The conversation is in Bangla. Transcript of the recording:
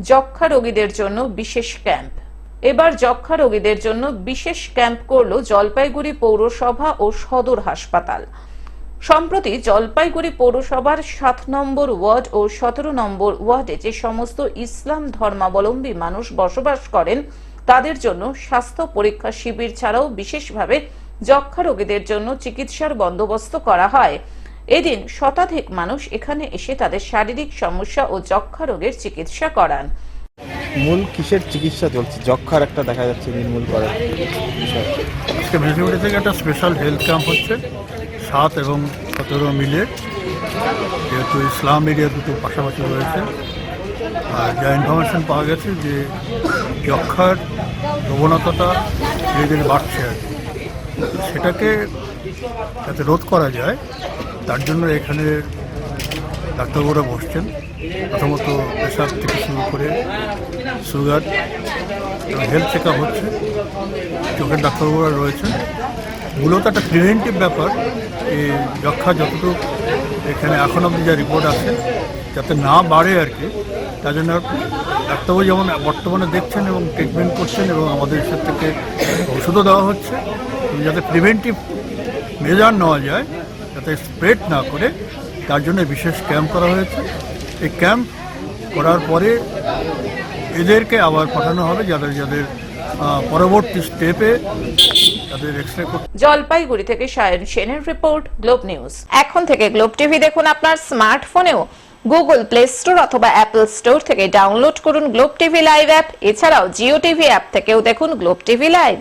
যক্ষা রোগীদের জন্য বিশেষ ক্যাম্প। এবার যক্ষা রোগীদের জন্য বিশেষ ক্যাম্প করল জলপাইগুড়ি পৌরসভা ও সদর হাসপাতাল। সম্প্রতি জলপাইগুড়ি পৌরসভার সাত নম্বর ওয়ার্ড ও সতেরো নম্বর ওয়ার্ডে যে সমস্ত ইসলাম ধর্মাবলম্বী মানুষ বসবাস করেন, তাদের জন্য স্বাস্থ্য পরীক্ষা শিবির ছাড়াও বিশেষভাবে যক্ষা রোগীদের জন্য চিকিৎসার বন্দোবস্ত করা হয়। এদিন শতাধিক মানুষ এখানে এসে তাদের শারীরিক সমস্যা ও যক্ষা রোগের চিকিৎসা করান। মূল কিসের চিকিৎসা চলছে? যক্ষার একটা দেখা যাচ্ছে নির্মূল করার বিষয় আজকে মিউনিসিপ্যালিটি থেকে একটা স্পেশাল হেলথ ক্যাম্প হচ্ছে সাত এবং সতেরো মিলে। যেহেতু ইসলাম এরিয়া দুটো পাশাপাশি রয়েছে আর যা ইনফরমেশন পাওয়া গেছে যে যক্ষার প্রবণতাটা ধীরে ধীরে বাড়ছে আর কি। সেটাকে যাতে রোধ করা যায় তার জন্য এখানে ডাক্তারবাবুরা বসছেন। প্রথমত প্রেশার থেকে শুরু করে সুগার এবং হেলথ চেক আপ হচ্ছে। চোখের ডাক্তারবাবুরা রয়েছেন। মূলত একটা প্রিভেন্টিভ ব্যাপার এই যক্ষা যতটুকু এখানে এখন অবধি যা রিপোর্ট আছে, যাতে না বাড়ে আর কি, তার জন্য ডাক্তারবাবু যেমন বর্তমানে দেখছেন এবং ট্রিটমেন্ট করছেন এবং আমাদের সব থেকে ওষুধও দেওয়া হচ্ছে। যাতে প্রিভেন্টিভ মেজার নেওয়া যায় যাতে স্প্রেড না করে তার জন্য বিশেষ ক্যাম্প করা হয়েছে। এই ক্যাম্প করার পরে এদেরকে আবার পাঠানো হবে যাদের যাদের পরবর্তী স্টেপে জলপাইগুড়ি থেকে সায়ন সেনের রিপোর্ট, গ্লোব নিউজ। এখন থেকে গ্লোব টিভি দেখুন আপনার স্মার্টফোনেও। গুগল প্লে স্টোর অথবা অ্যাপল স্টোর থেকে ডাউনলোড করুন গ্লোব টিভি লাইভ অ্যাপ। এছাড়াও জিও টিভি অ্যাপ থেকেও দেখুন গ্লোব টিভি লাইভ।